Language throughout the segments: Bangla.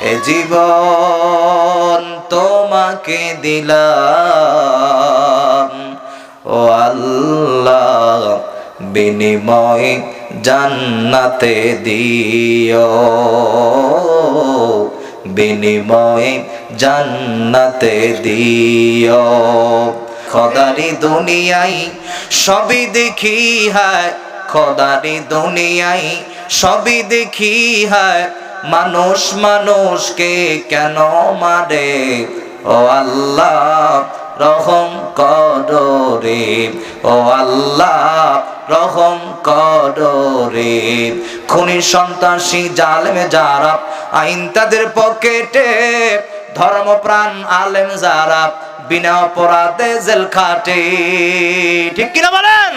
এ জীবন তোমাকে দিলাম। ও আল্লাহ, বিনিময় জান্নাতে দিও। বিনিময় জান্নাতে দিও। খদারি দুনিয়াই সবই দেখি হয়। খদারি দুনিয়াই সবই দেখি হয়। মানুষ মানুষকে কেন মারে? ও আল্লাহ, রহম করো ও আল্লাহ, রহম করো রে খুনি, সন্ত্রাসী, জালেমে যারা আইন তাদের পকেটে। ধর্মপ্রাণ আলেম যারা বিনা অপরাধে জেল খাটে। ঠিক কিনা বলেন?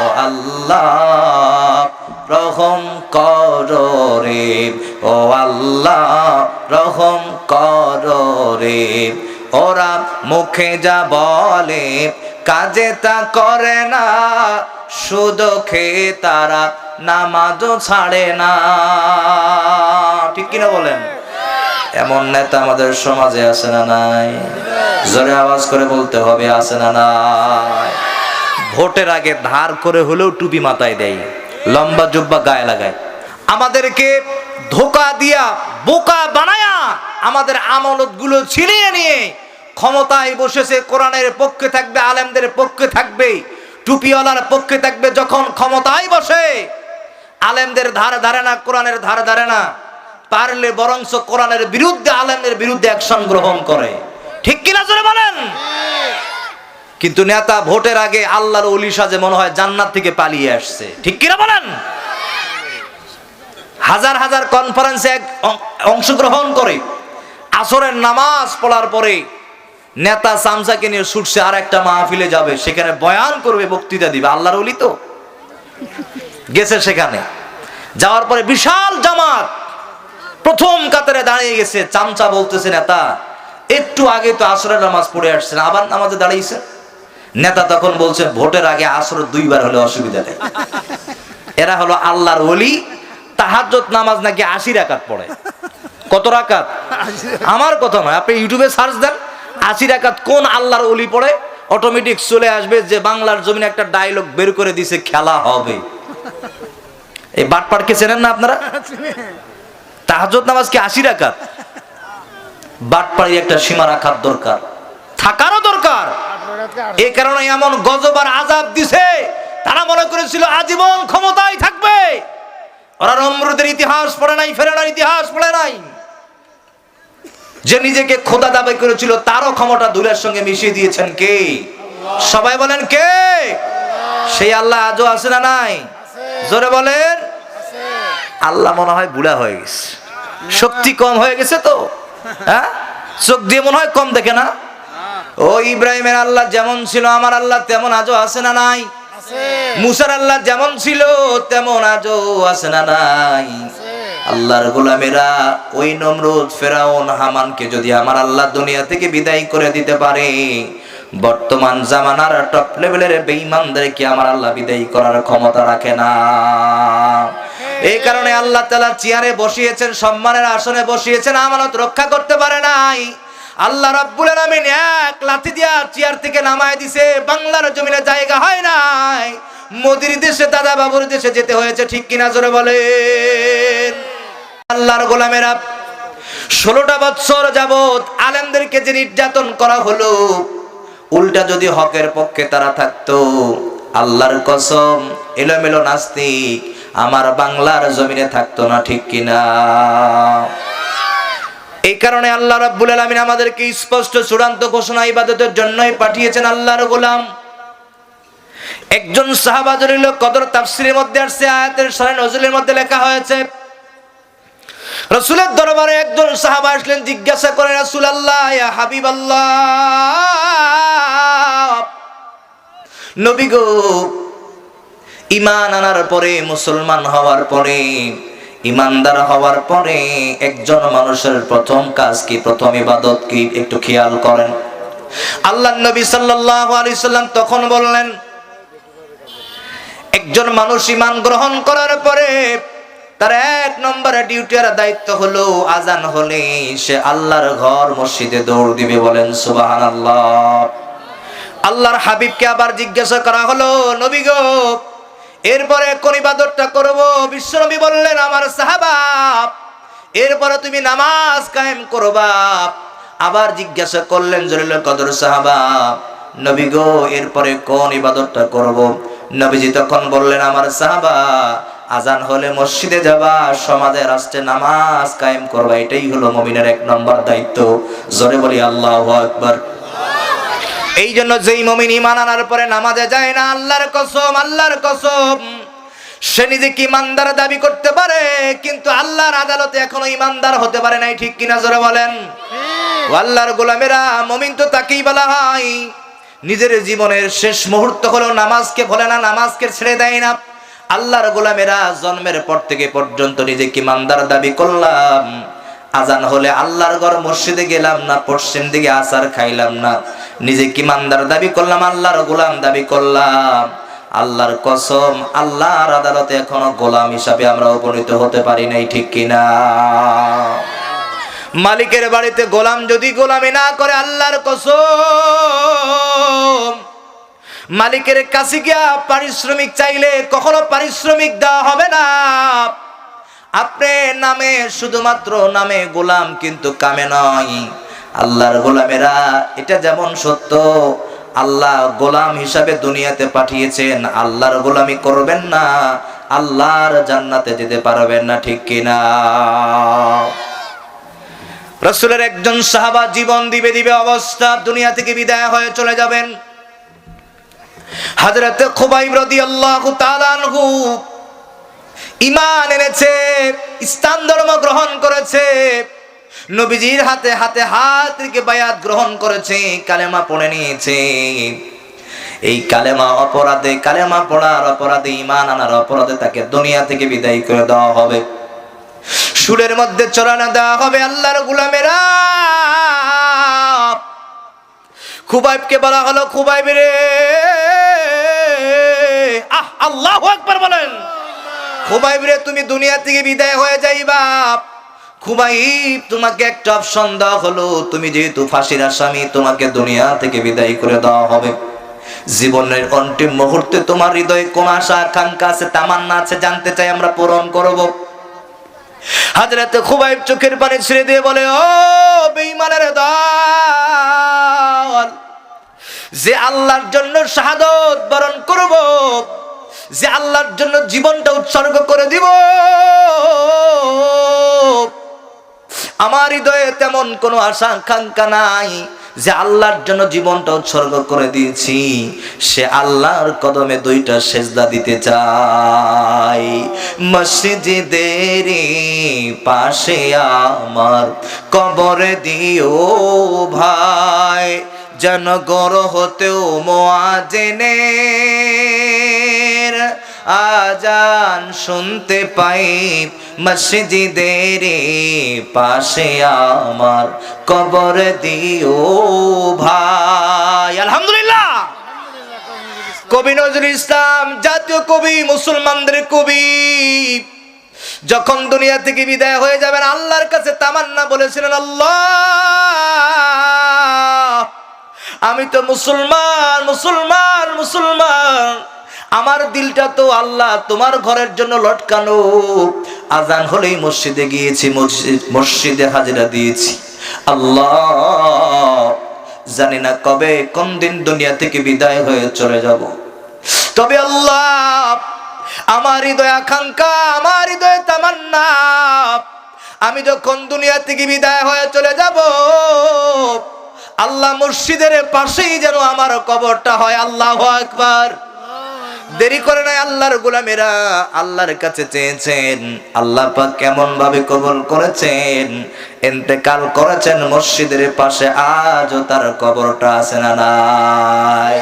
ও আল্লাহ রহম করো ও আল্লাহ, রহম করো ওরা মুখে যা বলে, কাজে তা করে না। শুধু খেয়ে তারা নামাজও ছাড়ে না। ঠিক কিনা বলেন? এমন নেতা আমাদের সমাজে আছে না নাই? জোরে আওয়াজ করে বলতে হবে, আছে না নাই? ভোটের আগে ধার করে হলেও টুপি মাথায় দেয়। লম্বা জুব্বা গায়ে লাগায়। আমাদেরকে ধোকা দিয়া, বোকা বানায়া আমাদের আমানতগুলো ছিনিয়ে নিয়ে ক্ষমতায় বসেছে, কোরআনের পক্ষে থাকবে, আলেমদের পক্ষে থাকবে, টুপিওয়ালার পক্ষে থাকবে, যখন ক্ষমতায় বসে, আলেমদের ধারে ধারে না, কোরআনের ধারে ধারে না, পারলে বরংস কোরআনের বিরুদ্ধে, আলেমদের বিরুদ্ধে অ্যাকশন গ্রহণ করে। ঠিক কিনা জোরে বলেন? কিন্তু নেতা ভোটের আগে আল্লাহর অলি সাজে মনে হয় জান্নাত থেকে পালিয়ে আসছে। ঠিক কিনা বলেন? হাজার হাজার কনফারেন্সে এক অংশগ্রহণ করে, আসরের নামাজ পড়ার পরে নেতা সামসাকে নিয়ে ছুটছে আর একটা মাহফিলে যাবে, সেখানে বয়ান করবে, বক্তৃতা দিবে। আল্লাহর অলি তো। গেছে সেখানে। যাওয়ার পরে বিশাল জামাত প্রথম কাতারে দাঁড়িয়ে গেছে, চামচা বলতেছে, নেতা, একটু আগে তো আসরের নামাজ পড়ে আসছেন, আবার নামাজে দাঁড়িয়েছে নেতা তখন বলছে, ভোটের আগে আসর দুইবার হলে অসুবিধা নেই। এরা হলো আল্লাহর ওলি তাহাজ্জত নামাজ নাকি আশি রাকাত পড়ে। কত রাকাত? আমার কথা নয়, আপনি ইউটিউবে সার্চ দেন, আশি রাকাত কোন আল্লাহর ওলি পড়ে, অটোমেটিক চলে আসবে যে বাংলার জমিনে একটা ডায়লগ বের করে দিছে, খেলা হবে। এই বাটপাড়কে চেনেন না আপনারা? তাহাজত নামাজ কি আশি রাকাত? বাটপাড়ি একটা সীমা রাখার দরকার। থাকারও এই কারণে এমন গজব আর আজাব দিছে। তারা মনে করেছিল আজীবন ক্ষমতায় থাকবে। ওরা নমরুদের ইতিহাস পড়ে নাই ফেরানোর ইতিহাস পড়ে নাই। যে নিজেকে খোদা দাবি করেছিল, তারও ক্ষমতা দূরের সঙ্গে মিশিয়ে দিয়েছেন কে? সবাই বলেন কে? সেই আল্লাহ আজও আছে না নাই? জোরে বলেন। আল্লাহ মনে হয় বুড়া হয়ে গেছে। শক্তি কম হয়ে গেছে তো। হ্যাঁ? চোখ দিয়ে মনে হয় কম দেখে না? ও ইব্রাহিমের আল্লাহ যেমন ছিল আমার আল্লাহ তেমন আজও আছে না নাই? মুসার আল্লাহ যেমন ছিল তেমন আজও আছে না নাই? আল্লাহর গোলামেরা ওই নমরুদ ফেরাউন হামানকে যদি আমার আল্লাহ দুনিয়া থেকে বিদায় করে দিতে পারে বর্তমান জামানার টপ লেভেলের বেঈমানদেরকে আমার আল্লাহ বিদায় করার ক্ষমতা রাখে না। এই কারণে আল্লাহ তালা চেয়ারে বসিয়েছেন সম্মানের আসনে বসিয়েছেন আমানত রক্ষা করতে পারে নাই। আল্লাহ রাব্বুল আলামিন এক লাথি দিয়া চেয়ার থেকে নামায় দিছে। বাংলার জমিনে জায়গা হয় নাই। মোদির দেশে, দাদা বাবুর দেশে যেতে হয়েছে, ঠিক কিনা জোরে বলেন? আল্লাহর গোলামেরা, ষোলোটা বৎসর যাবত আলেমদেরকে যে নির্যাতন করা হলো, উল্টা যদি হকের পক্ষে তারা থাকতো, আল্লাহর কসম, এলোমেলো নাস্তিক আমার বাংলার জমিনে থাকতো না, ঠিক কিনা? এই কারণে আল্লাহ রাব্বুল আলামিন আমাদেরকে স্পষ্ট চূড়ান্ত ঘোষণা ইবাদতের জন্যই পাঠিয়েছেন আল্লাহর গোলাম। একজন সাহাবা জলিল কদর তাফসিরের মধ্যে আসছে, আয়াতের সারে নজরুলের মধ্যে লেখা হয়েছে, রসুলের দরবারে একজন সাহাবা আসলেন, জিজ্ঞাসা করে রাসূল আল্লাহ হাবিব আল্লাহ, নবী গো ইমান আনার পরে, মুসলমান হওয়ার পরে ইমানদার হওয়ার পরে একজন মানুষের প্রথম কাজ কি, প্রথম ইবাদত কি, একটু খেয়াল করেন। আল্লাহ নবী সাল্লাল্লাহু সাল্লাম তখন বললেন, একজন মানুষ ইমান গ্রহণ করার পরে তার এক নম্বরে ডিউটি আর দায়িত্ব হলো আজান হলে সে আল্লাহর ঘর মসজিদে দৌড় দিবে বলেন সুবাহান আল্লাহ আল্লাহর হাবিবকে আবার জিজ্ঞাসা করা হলো, নবী গো এরপরে কোন ইবাদতটা করব। বিশ্বনবী বললেন, আমার সাহাবা, এরপরে তুমি নামাজ কায়েম করবা। আবার জিজ্ঞাসা করলেন জলিল কদর সাহাবা, নবী গো, এরপরে কোন ইবাদতটা করব? নবীজি তখন বললেন, আমার সাহাবা, আজান হলে মসজিদে যাবা, সমাজে রাষ্ট্রে নামাজ কায়েম করবা। এটাই হলো মমিনের এক নম্বর দায়িত্ব। জোরে বলি, আল্লাহু আকবার। এই জন্য যেই মমিন ইমান আনার পরে নামাজে যায় না, আল্লাহর কসম আল্লাহর কসম। সে নিজেকে ইমানদার দাবি করতে পারে, কিন্তু আল্লাহর আদালতে এখনও ইমানদার হতে পারে নাই, ঠিক কিনা জোরে বলেন? আল্লাহর গোলামেরা, মমিন তো তাকেই বলা হয়। নিজের জীবনের শেষ মুহূর্ত হলো নামাজকে ভোলে না, নামাজকে ছেড়ে দেয় না। আল্লাহর গোলামেরা জন্মের পর থেকে পর্যন্ত নিজেকে ইমানদার দাবি করলাম। আজান হলে আল্লাহর ঘর মসজিদে গেলাম না, পশ্চিম দিকে আসার খাইলাম না। নিজে কিমানদার দাবি করলাম, আল্লাহর গোলাম দাবি করলাম। আল্লাহর কসম, আল্লাহর আদালতে এখনও গোলাম হিসাবে আমরা উপনীত হতে পারি নাই, ঠিক কিনা মালিকের বাড়িতে গোলাম যদি গোলামি না করে, আল্লাহর কসম। মালিকের কাছে গিয়া পারিশ্রমিক চাইলে কখনো পারিশ্রমিক দেওয়া হবে না। আপনি নামে, শুধুমাত্র নামে গোলাম কিন্তু কামে নয়। আল্লাহর গোলামেরা, এটা যেমন সত্য, আল্লাহ গোলাম হিসাবে দুনিয়াতে পাঠিয়েছেন, আল্লাহর গোলামি করবেন না, আল্লাহর জান্নাতে যেতে পারবেন না, ঠিক কিনা? রসুলের একজন সাহাবা জীবন দিবে দিবে অবস্থা, দুনিয়া থেকে বিদায় হয়ে চলে যাবেন। হাজরতে খুবাইব রাদিয়াল্লাহু তাআলা আনহু ইমান এনেছে ইসলাম ধর্ম গ্রহণ করেছে। নবীজির হাতে হাতে হাত রেখে বায়াত গ্রহণ করেছে, কালেমা পড়ে নিয়েছে। এই কালেমা অপরাধে, কালেমা পড়ার অপরাধে ইমান আনার অপরাধে তাকে দুনিয়া থেকে বিদায় করে দেওয়া হবে। সুরের মধ্যে চড়ানো দেওয়া হবে আল্লাহর গুলামেরা। খুবাইবকে বলা হলো, খুবাইব রে, আহ, আল্লাহ একবার বলেন। খুবাইব রে, তুমি দুনিয়া থেকে বিদায় হয়ে যাইবা। খুবাইব, তোমাকে একটা অপশন দেওয়া হলো। তুমি যেহেতু ফাঁসির আসামি, তোমাকে দুনিয়া থেকে বিদায় করে দেওয়া হবে। জীবনের অন্তিম মুহূর্তে তোমার হৃদয়ে কোন আশা, আকাঙ্ক্ষা আছে, তামান্না আছে, জানতে চাই আমরা পূরণ করব। হাজরাতে খুবাইব চোখের পানি ছেড়ে দিয়ে বলে, ও বেঈমানের দল, যে আল্লাহর জন্য শাহাদত বরণ করব, যে আল্লাহর জন্য জীবনটা উৎসর্গ করে দিব আমার হৃদয়ে তেমন কোনো আশা আকাঙ্ক্ষা নাই যে আল্লাহর জন্য জীবনটা উৎসর্গ করে দিয়েছি। সে আল্লাহর কদমে দুইটা সেজদা দিতে চাই। মসজিদের পাশে আমার কবরে দিও ভাই। যেন গর হতেও মোয়াজেনের আজান শুনতে পাই মসজিদের পাশে আমার কবর দিও ভাই। আলহামদুলিল্লাহ। কবি নজরুল ইসলাম, জাতীয় কবি, মুসলমানদের কবি। যখন দুনিয়া থেকে বিদায় হয়ে যাবেন, আল্লাহর কাছে তামান্না বলেছিলেন, আল্লাহ, আমি তো মুসলমান মুসলমান মুসলমান। আমার দিলটা তো আল্লাহ তোমার ঘরের জন্য লটকানো। আজান হলেই মসজিদে গিয়েছি, মসজিদ মসজিদে হাজিরা দিয়েছি। আল্লাহ, জানি না কবে, কোন দিন দুনিয়া থেকে বিদায় হয়ে চলে যাব। তবে আল্লাহ, আমার হৃদয় আকাঙ্ক্ষা, আমার হৃদয় তামান্না। আমি যখন দুনিয়া থেকে বিদায় হয়ে চলে যাব, আল্লাহ মসজিদের পাশেই যেন আমার কবরটা হয়। আল্লাহ আকবার। দেরি করে নাই আল্লাহর গোলামেরা। আল্লাহর কাছে চেয়েছেন। আল্লাহ পাক কেমন ভাবে কবল করেছেন? এতেকাল করেছেন মসজিদের পাশে, আজও তার কবরটা আছে না নাই?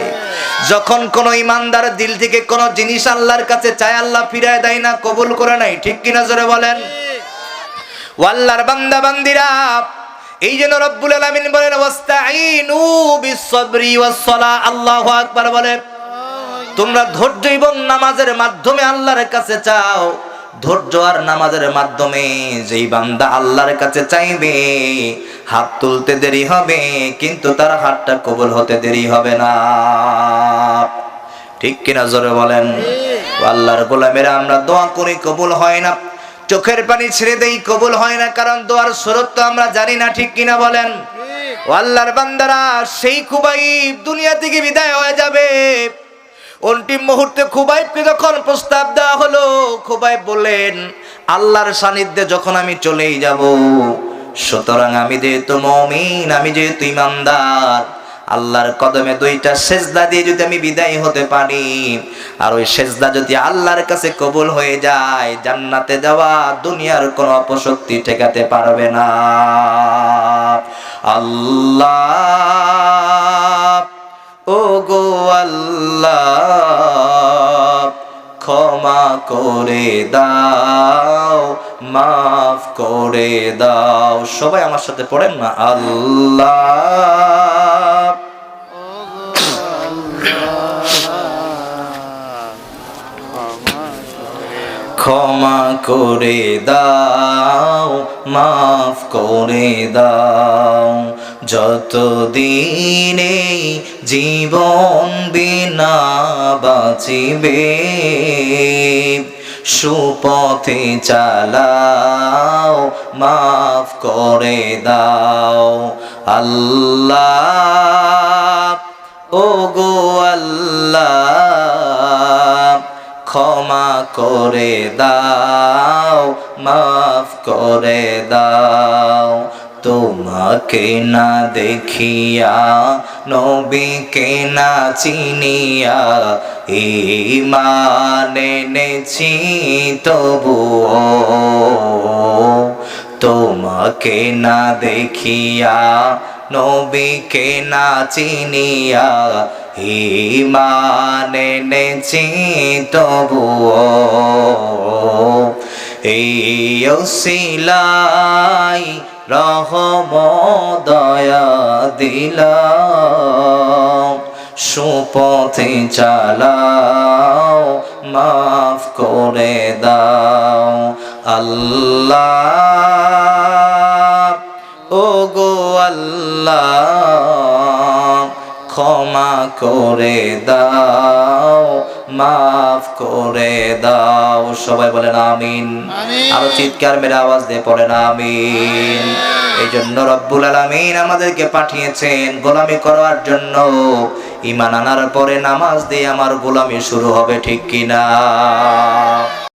যখন কোন ইমানদার দিল থেকে কোন জিনিস আল্লাহর কাছে চায়, আল্লাহ ফিরায় দেয় না, কবুল করে নাই। ঠিক কিনা জোরে বলেন? আল্লাহর বান্দা বান্দিরা, এই জন্য রব্বুল আলামিন বলেন, ওয়াস্তাঈনু বিস-সাবরি ওয়াস-সালাহ। আল্লাহু আকবার বলেন। তোমরা ধৈর্য এবং নামাজের মাধ্যমে আল্লাহর কাছে চাও। ধৈর্য আর নামাজের মাধ্যমে যেই বান্দা আল্লাহর কাছে চাইবে হাত তুলতে দেরি হবে কিন্তু তার হাতটা কবুল হতে দেরি হবে না। ঠিক কিনা জোরে বলেন? আল্লাহর গোলামেরা আমরা দোয়া করি কবুল হয় না। চোখের পানি ছেড়ে দেই কবুল হয় না কারণ দোয়ার স্রোত তো আমরা জানি না ঠিক কিনা বলেন? ও আল্লাহর বান্দারা সেই খুবাই দুনিয়া থেকে বিদায় হয়ে যাবে। অন্তিম মুহূর্তে খুবাইবকে যখন প্রস্তাব দেওয়া হলো, খুবাইব বললেন, আল্লাহর সান্নিধ্যে যখন আমি চলেই যাব, সুতরাং আমি যেহেতু মমিন, আমি যেহেতু ইমানদার, আল্লাহর কদমে দুইটা সেজদা দিয়ে যদি আমি বিদায় হতে পারি, আর ওই সেজদা যদি আল্লাহর কাছে কবুল হয়ে যায়, জান্নাতে যাওয়া দুনিয়ার কোনো অপশক্তি ঠেকাতে পারবে না। আল্লাহ ও গো আল্লাহ, ক্ষমা করে দাও, মাফ করে দাও। সবাই আমার সাথে পড়েন না, আল্লাহ। ক্ষমা করে দাও, মাফ করে দাও। যত দিনে জীবন বিনা বাঁচিবে, সুপথে চালাও, মাফ করে দাও। আল্লাহ ও গো আল্লাহ, ক্ষমা করে দাও, মাফ করে দাও। তোমাকে না দেখিয়া, নবীকে না চিনিয়া ইমান এনেছি তবুও। তোমাকে না দেখিয়া, নবীকে না চিনিয়া ইমান এনেছি তবুও। এই ওসিলাই রহম দয়া দিলাম সুপথে চালাও, মাফ করে দাও, আল্লাহ ও গো আল্লাহ, ক্ষমা করে দাও। মাফ করে দাও। সবাই বলেন আমিন। আরও চিৎকার মেরে আওয়াজ দিয়ে পড়েন আমিন। এই জন্য রব্বুল আলামিন আমাদেরকে পাঠিয়েছেন গোলামি করার জন্য। ইমান আনার পরে নামাজ দিয়ে আমার গোলামি শুরু হবে ঠিক কিনা?